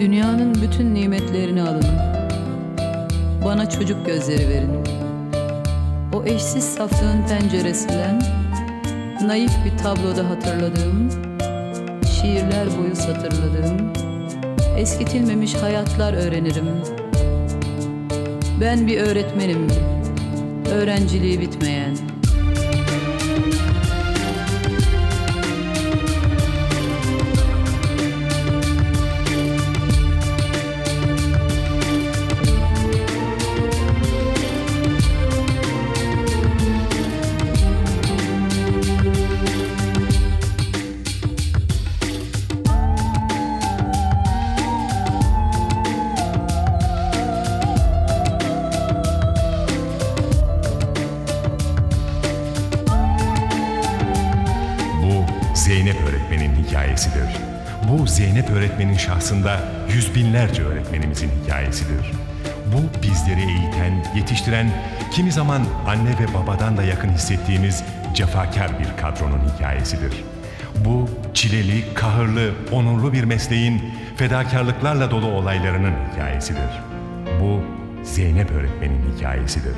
Dünyanın bütün nimetlerini alın. Bana çocuk gözleri verin. O eşsiz saflığın penceresinden naif bir tabloda hatırladığım, şiirler boyu satırladığım, eskitilmemiş hayatlar öğrenirim. Ben bir öğretmenim, öğrenciliği bitmeyen. Zeynep öğretmenin hikayesidir. Bu Zeynep öğretmenin şahsında yüz binlerce öğretmenimizin hikayesidir. Bu bizleri eğiten, yetiştiren, kimi zaman anne ve babadan da yakın hissettiğimiz cefakar bir kadronun hikayesidir. Bu çileli, kahırlı, onurlu bir mesleğin fedakarlıklarla dolu olaylarının hikayesidir. Bu Zeynep öğretmenin hikayesidir.